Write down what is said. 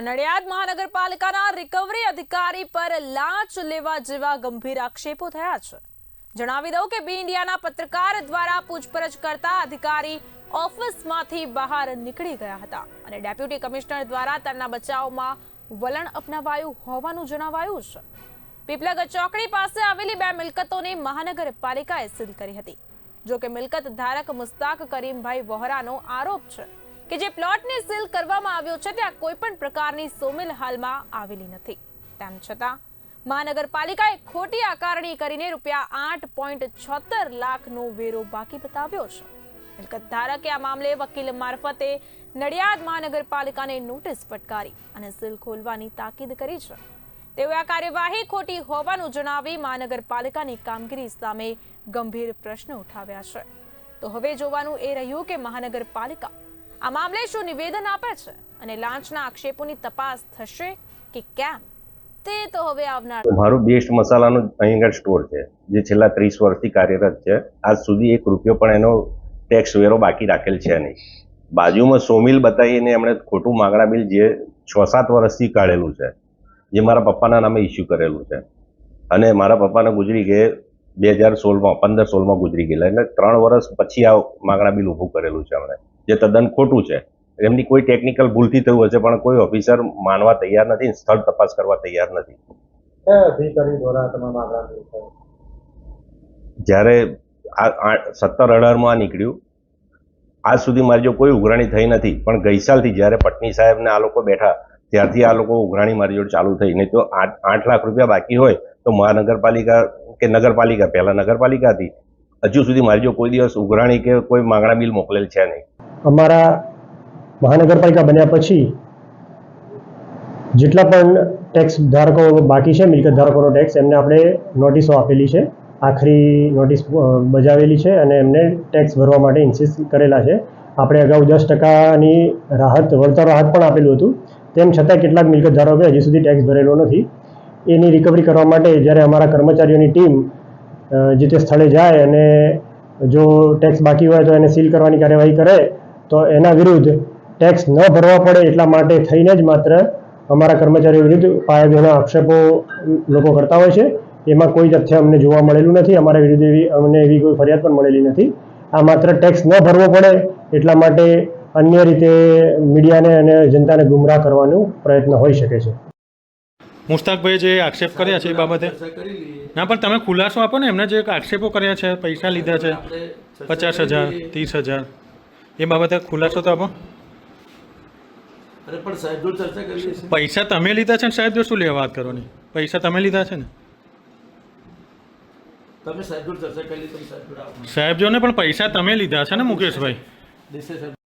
નડિયાદ મહાનગરપાલિકાના રિકવરી અધિકારી પર લાંચ લેવા જેવા ગંભીર આક્ષેપો થયા છે. જણાવી દઉં કે બી ઇન્ડિયાના પત્રકાર દ્વારા પૂછપરછ કરતા અધિકારી ઓફિસમાંથી બહાર નીકળી ગયા હતા અને ડેપ્યુટી કમિશનર દ્વારા તેમના બચાવમાં વલણ અપનાવાયું હોવાનું જણાવાયું છે. પીપલગ ચોકડી પાસે આવેલી બે મિલકતોને મહાનગરપાલિકાએ સીલ કરી હતી. જો કે મિલકત ધારક મુસ્તાક કરીમભાઈ વોહરાનો આરોપ છે. કે જે પ્લોટને સીલ કરવામાં આવ્યો છે ત્યાં કોઈ પણ પ્રકારની સોમિલ હાલમાં આવેલી નથી. તેમ છતાં, મહાનગરપાલિકાએ ખોટી આકારણી કરીને રૂપિયા આઠ પોઈન્ટ છોતેર લાખનો વેરો બાકી બતાવ્યો છે. મિલકત ધારકે આ મામલે વકીલ મારફતે નડિયાદ મહાનગરપાલિકાને નોટિસ ફટકારી અને સીલ ખોલવાની તાકીદ કરી છે. તેઓ આ કાર્યવાહી ખોટી હોવાનું જણાવી મહાનગરપાલિકાની કામગીરી સામે ગંભીર પ્રશ્નો ઉઠાવ્યા છે. તો હવે જોવાનું એ રહ્યું કે મહાનગરપાલિકા આ મામલે શું નિવેદન આપે છે? અને લાંચના આક્ષેપોની તપાસ થશે કે કેમ? તે તો હવે આવનાર મારું બેસ્ટ મસાલાનો અહીં આગળ સ્ટોર છે, જે છેલ્લા ત્રીસ વર્ષથી કાર્યરત છે. આજ સુધી એક રૂપિયો પણ એનો ટેક્સ વેરો બાકી રાખેલ છે નહીં. બાજુમાં સોમિલ બતાવીને એમણે ખોટું માગણા બિલ જે છ સાત વર્ષથી કાઢેલું છે, જે મારા પપ્પાના નામે ઇસ્યુ કરેલું છે. અને મારા પપ્પાને ગુજરી ગયે બે હજાર સોળમાં, પંદર સોળમાં ગુજરી ગયેલા. એટલે ત્રણ વર્ષ પછી આ માગણા બિલ ઊભું કરેલું છે એમણે. જે તદ્દન ખોટું છે. એમની કોઈ ટેકનિકલ ભૂલથી થયું હશે પણ કોઈ ઓફિસર માનવા તૈયાર નથી સ્થળ તપાસ કરવા તૈયાર નથી. જ્યારે આ આ- સત્તર અઢારમાં આ નીકળ્યું આજ સુધી મારી જો કોઈ ઉઘરાણી થઈ નથી પણ ગઈસાલથી જ્યારે પટની સાહેબને આ લોકો બેઠા ત્યારથી આ લોકો ઉઘરાણી મારી જોડે ચાલુ થઈ. નહીં તો આઠ આઠ લાખ રૂપિયા બાકી હોય તો મહાનગરપાલિકા કે નગરપાલિકા? પહેલા નગરપાલિકા હતી. હજુ સુધી મારી જો કોઈ દિવસ ઉઘરાણી કે કોઈ માગણા બિલ મોકલેલ છે નહીં. અમારા મહાનગરપાલિકા બન્યા પછી જેટલા પણ ટેક્સ ધારકો બાકી છે, મિલકત ધારકોનો ટેક્સ એમને આપણે નોટિસો આપેલી છે. આખરી નોટિસ બજાવેલી છે અને એમને ટેક્સ ભરવા માટે ઇન્સિસ્ટ કરેલા છે. આપણે અગાઉ દસ ટકાની રાહત, વળતર રાહત પણ આપેલું હતું. તેમ છતાં કેટલાક મિલકત ધારકોએ હજી સુધી ટેક્સ ભરેલો નથી. એની રિકવરી કરવા માટે જ્યારે અમારા કર્મચારીઓની ટીમ જે તે સ્થળે જાય અને જો ટેક્સ બાકી હોય તો એને સીલ કરવાની કાર્યવાહી કરે તો એના વિરુદ્ધ ટેક્સ ન ભરવા પડે એટલા માટે થઈને જ માત્ર અમારા કર્મચારીઓ વિરુદ્ધ પાયાજોના આક્ષેપો લોકો કરતા હોય છે. એમાં કોઈ તથ્ય અમને જોવા મળેલું નથી. અમારા વિરુદ્ધ એવી અમને એવી કોઈ ફરિયાદ પણ મળેલી નથી. આ માત્ર ટેક્સ ન ભરવો પડે એટલા માટે અન્ય રીતે મીડિયાને અને જનતાને ગુમરાહ કરવાનો પ્રયત્ન હોઈ શકે છે. મુસ્તાકભાઈ જે આક્ષેપ કર્યા છે એ બાબતે? ના પણ તમે ખુલાસો આપો ને. એમને જે આક્ષેપો કર્યા છે પૈસા લીધા છે પચાસ હજાર ત્રીસ હજાર. એ બાબતે ખુલાસો તો આપો. અરે પણ સાહેબ જો ચર્ચા છીએ. પૈસા તમે લીધા છે ને સાહેબ જો શું લેવા વાત કરવાની? પૈસા તમે લીધા છે ને? તમે સાહેબ જો ચર્ચા કરી સાહેબ જોડે સાહેબ જો ને પણ પૈસા તમે લીધા છે ને મુકેશભાઈ.